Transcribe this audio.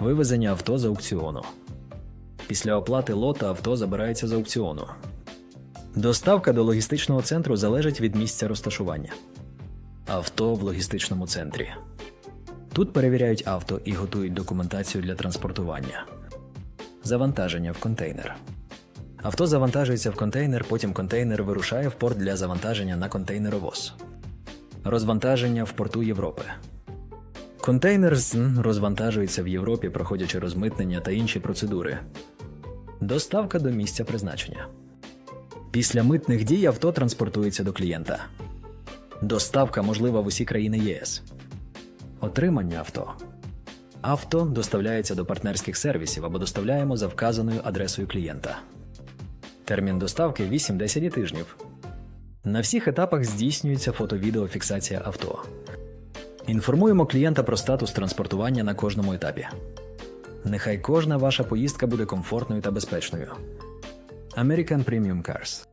Вивезення авто з аукціону. Після оплати лота авто забирається з аукціону. Доставка до логістичного центру залежить від місця розташування. Авто в логістичному центрі. Тут перевіряють авто і готують документацію для транспортування. Завантаження в контейнер. Авто завантажується в контейнер, потім контейнер вирушає в порт для завантаження на контейнеровоз. Розвантаження в порту Європи. Контейнер розвантажується в Європі, проходячи розмитнення та інші процедури. Доставка до місця призначення. Після митних дій авто транспортується до клієнта. Доставка можлива в усі країни ЄС. Отримання авто. Авто доставляється до партнерських сервісів або доставляємо за вказаною адресою клієнта. Термін доставки 8-10 тижнів. На всіх етапах здійснюється фото-відеофіксація авто. Інформуємо клієнта про статус транспортування на кожному етапі. Нехай кожна ваша поїздка буде комфортною та безпечною. American Premium Cars